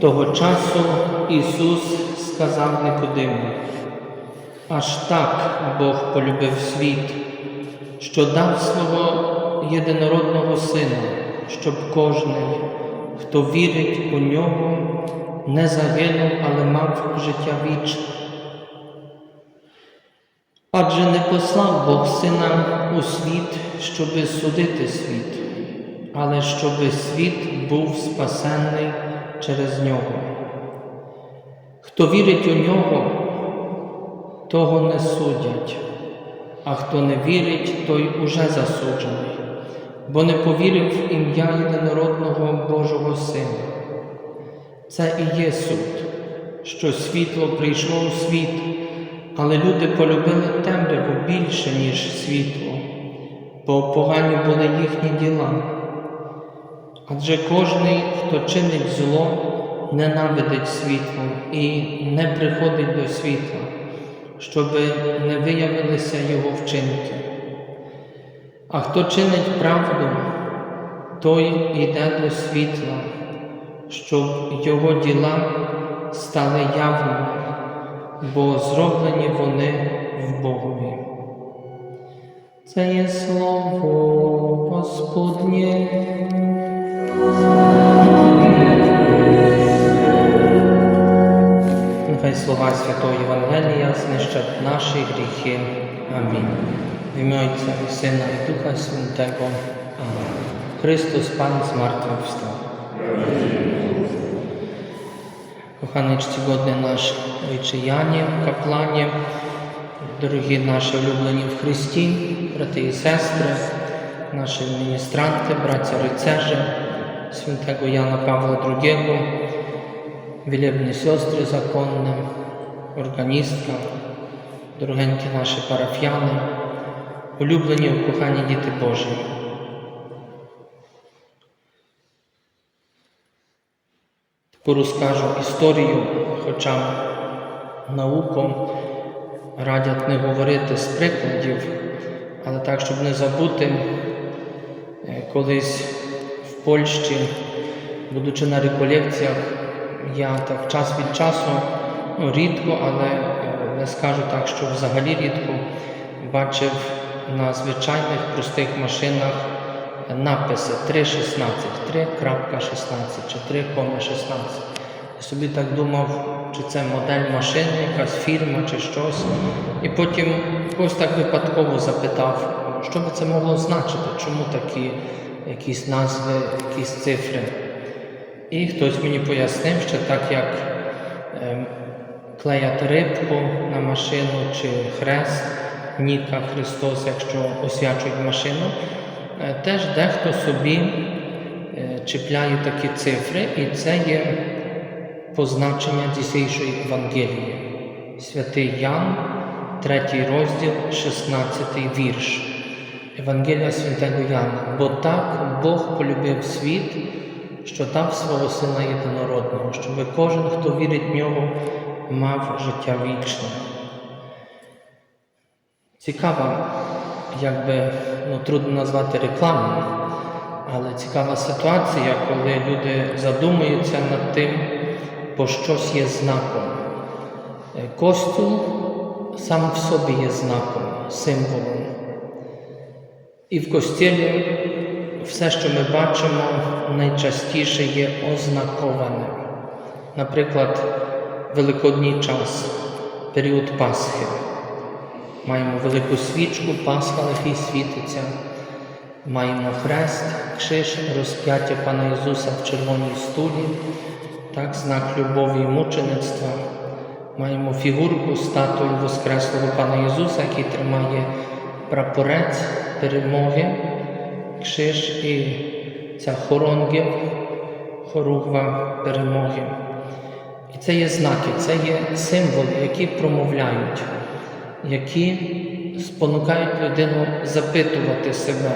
Того часу Ісус сказав Никодиму, аж так Бог полюбив світ, що дав свого єдинородного Сина, щоб кожний, хто вірить у нього, не загинув, але мав життя вічне. Адже не послав Бог Сина у світ, щоби судити світ, але щоби світ був спасенний через нього. Хто вірить у нього, того не судять, а хто не вірить, той уже засуджений, бо не повірив в ім'я єдинородного Божого Сина. Це і є суд, що світло прийшло у світ, але люди полюбили темряву більше, ніж світло, бо погані були їхні діла. Адже кожний, хто чинить зло, ненавидить світло і не приходить до світла, щоби не виявилися його вчинки. А хто чинить правду, той йде до світла, щоб його діла стали явними, бо зроблені вони в Богові. Це є слово Господнє. Слова Святого Євангелія знищать наші гріхи. Амінь. В ім'я Отця і Сина і Духа Святого. Христос Пан з мертвих встав. Коханий чтогодний наш вичияні, каплані, дорогі наші улюблені в Христі, брати і сестри, наші міністранти, браття рицежі, святого Яна Павла II, wielebne siostry zakonne, органістка, дорогенькі наші парафіяни, улюблені, кохані діти Божі. Таку розкажу історію, хоча науком радять не говорити з прикладів, але так, щоб не забути, е, колись Польщі, будучи на реколекціях, я так час від часу, ну, рідко, але е, не скажу так, що взагалі рідко бачив на звичайних простих машинах написи 3.16, 3.16 чи 3.16. Я собі так думав, чи це модель машини, якась фірма чи щось. І потім когось так випадково запитав, що би це могло значити, чому такі якісь назви, якісь цифри. І хтось мені пояснив, що так як е, клеять рибку на машину чи хрест, Ніка Христос, якщо освячують машину, е, теж дехто собі е, чіпляє такі цифри, і це є позначення дійсійшої Євангелії. Святий Ян, 3 розділ, 16 вірш. Євангелія святого Яна. Бо так Бог полюбив світ, що дав свого Сина єдинородного, щоб кожен, хто вірить в нього, мав життя вічне. Цікава, якби ну, трудно назвати рекламою, але цікава ситуація, коли люди задумуються над тим, бо щось є знаком. Костюм сам в собі є знаком, символом. І в костілі все, що ми бачимо, найчастіше є ознаковане. Наприклад, Великодній час, період Пасхи. Маємо велику свічку, Пасха, на світиться. Маємо хрест, криш, розп'яття Пана Ісуса в червоній стулі, так, знак любові і мучеництва. Маємо фігурку статую Воскреслого Пана Ісуса, який тримає прапорець перемоги, криш і ця хоронги, хоругва перемоги. І це є знаки, це є символи, які промовляють, які спонукають людину запитувати себе,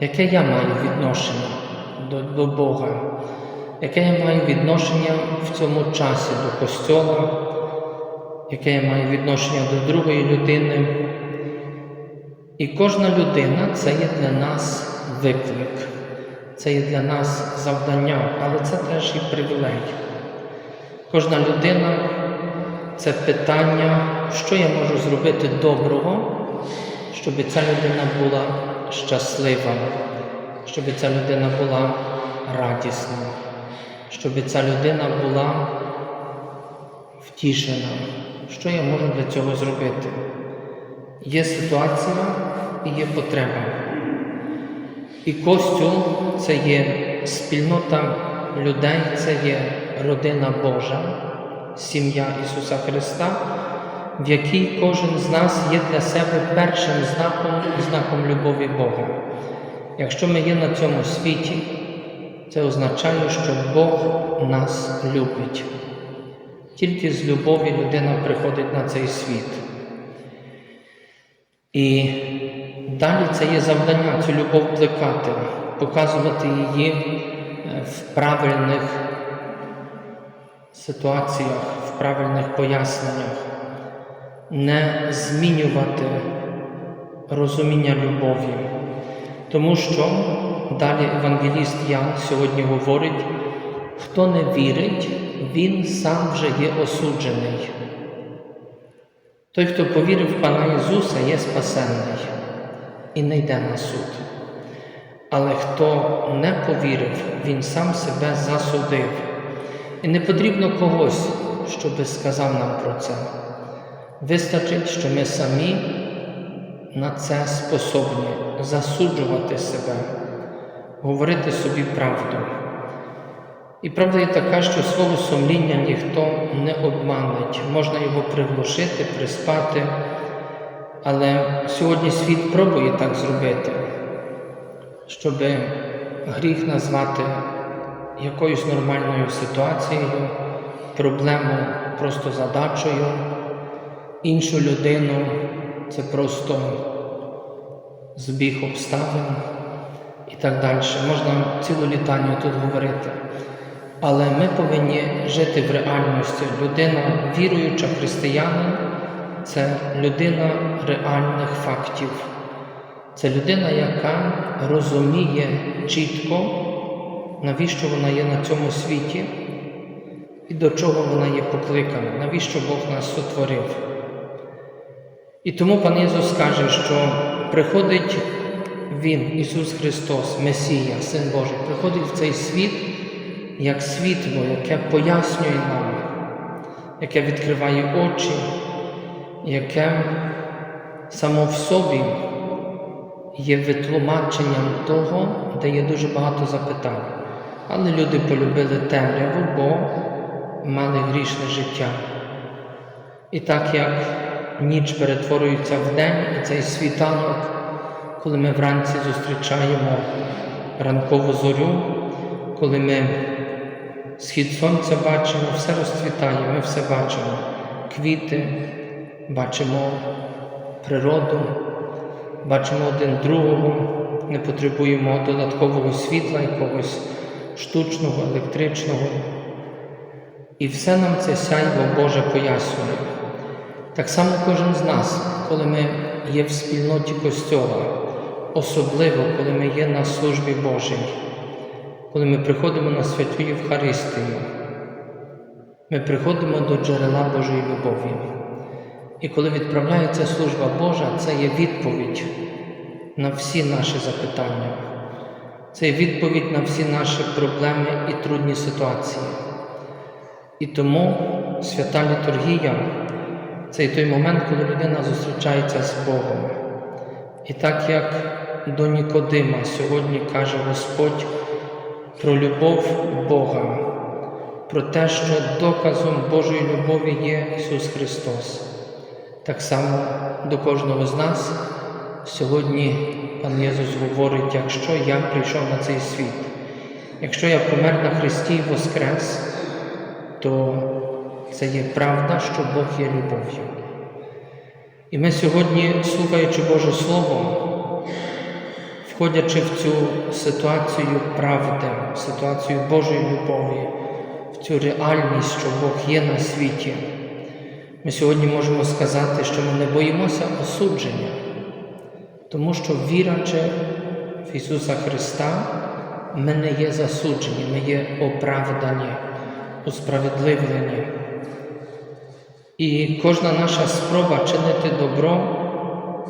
яке я маю відношення до, до Бога, яке я маю відношення в цьому часі до Костьола, яке я маю відношення до другої людини. І кожна людина це є для нас виклик, це є для нас завдання, але це теж і привілей. Кожна людина це питання, що я можу зробити доброго, щоб ця людина була щаслива, щоб ця людина була радісна, щоб ця людина була втішена. Що я можу для цього зробити? Є ситуація і є потреба. І костюл це є спільнота людей, це є родина Божа, сім'я Ісуса Христа, в якій кожен з нас є для себе першим знаком, знаком любові Бога. Якщо ми є на цьому світі, це означає, що Бог нас любить. Тільки з любові людина приходить на цей світ. І далі це є завдання цю любов плекати, показувати її е, в правильних ситуаціях, в правильних поясненнях, не змінювати розуміння любові. Тому що далі Евангеліст Ян сьогодні говорить, хто не вірить, він сам вже є осуджений. Той, хто повірив в Пана Ісуса, є спасенний і не йде на суд. Але хто не повірив, він сам себе засудив. І не потрібно когось, щоб сказав нам про це. Вистачить, що ми самі на це способні засуджувати себе, говорити собі правду. І правда є така, що свого сумління ніхто не обманить, можна його приглушити, приспати, але сьогодні світ пробує так зробити, щоб гріх назвати якоюсь нормальною ситуацією, проблему просто задачею, іншу людину це просто збіг обставин і так далі. Можна цілу літанню тут говорити. Але ми повинні жити в реальності. Людина, віруюча християнин, це людина реальних фактів. Це людина, яка розуміє чітко, навіщо вона є на цьому світі і до чого вона є покликана, навіщо Бог нас сотворив. І тому пан Ісус каже, що приходить Він, Ісус Христос, Месія, Син Божий, приходить в цей світ як світло, яке пояснює нам, яке відкриває очі, яке само в собі є витлумаченням того, де є дуже багато запитань. Але люди полюбили темряву, бо мали грішне життя. І так як ніч перетворюється в день, і цей світанок, коли ми вранці зустрічаємо ранкову зорю, коли ми схід сонця бачимо, все розцвітає, ми все бачимо. Квіти, бачимо природу, бачимо один другого, не потребуємо додаткового світла, якогось штучного, електричного. І все нам це сяйво Боже пояснює. Так само кожен з нас, коли ми є в спільноті Костьола, особливо, коли ми є на службі Божій коли ми приходимо на святу Євхаристію, ми приходимо до джерела Божої любові. І коли відправляється служба Божа, це є відповідь на всі наші запитання, це є відповідь на всі наші проблеми і трудні ситуації. І тому свята літургія це той момент, коли людина зустрічається з Богом. І так як до Нікодима сьогодні каже Господь, про любов Бога, про те, що доказом Божої любові є Ісус Христос. Так само до кожного з нас сьогодні Пан Єсус говорить, якщо я прийшов на цей світ, якщо я помер на Христі і Воскрес, то це є правда, що Бог є любов'ю. І ми сьогодні, слухаючи Боже Слово, входячи в цю ситуацію правди, в ситуацію Божої любові, в цю реальність, що Бог є на світі, ми сьогодні можемо сказати, що ми не боїмося осудження, тому що вірячи в Ісуса Христа, ми не є засуджені, ми є оправдані, усправедливлені. І кожна наша спроба чинити добро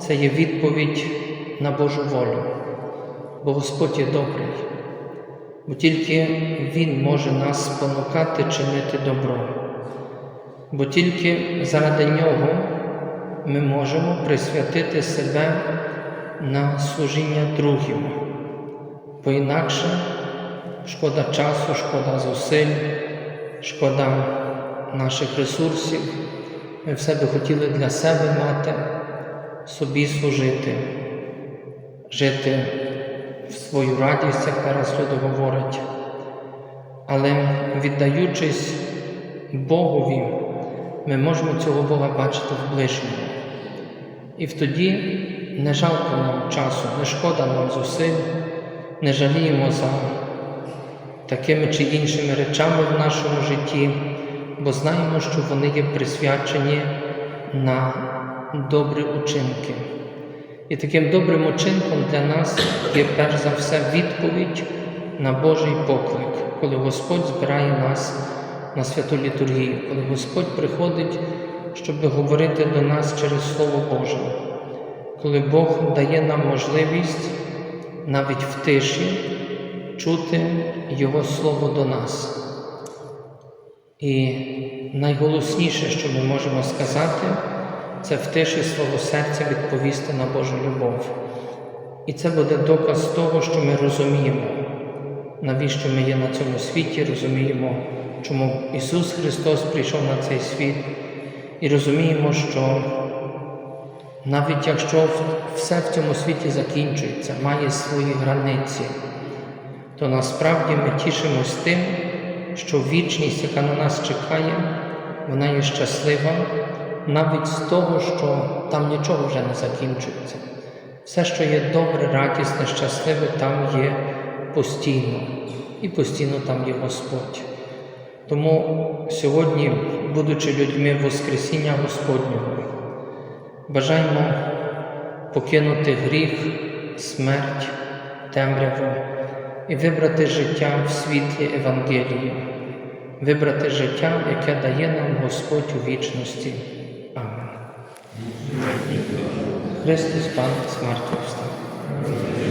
це є відповідь на Божу волю, бо Господь є добрий, бо тільки Він може нас спонукати чинити добро, бо тільки заради Нього ми можемо присвятити себе на служіння другим, бо інакше шкода часу, шкода зусиль, шкода наших ресурсів. Ми все би хотіли для себе мати, собі служити, жити свою радість, як зараз люди говорять. Але віддаючись Богові, ми можемо цього Бога бачити в ближньому. І тоді не жалко нам часу, не шкода нам зусиль, не жаліємо за такими чи іншими речами в нашому житті, бо знаємо, що вони є присвячені на добрі учинки. І таким добрим учинком для нас є перш за все відповідь на Божий поклик, коли Господь збирає нас на святу літургію, коли Господь приходить, щоб говорити до нас через Слово Боже, коли Бог дає нам можливість навіть в тиші чути Його Слово до нас. І найголосніше, що ми можемо сказати, це в свого серця відповісти на Божу любов. І це буде доказ того, що ми розуміємо, навіщо ми є на цьому світі, розуміємо, чому Ісус Христос прийшов на цей світ, і розуміємо, що навіть якщо все в цьому світі закінчується, має свої границі, то насправді ми тішимось тим, що вічність, яка на нас чекає, вона є щаслива навіть з того, що там нічого вже не закінчується. Все, що є добре, радісне, щасливе, там є постійно, і постійно там є Господь. Тому сьогодні, будучи людьми Воскресіння Господнього, бажаємо покинути гріх, смерть, темряву і вибрати життя в світлі Евангелії, вибрати життя, яке дає нам Господь у вічності. Христос Пан з мертвих встав.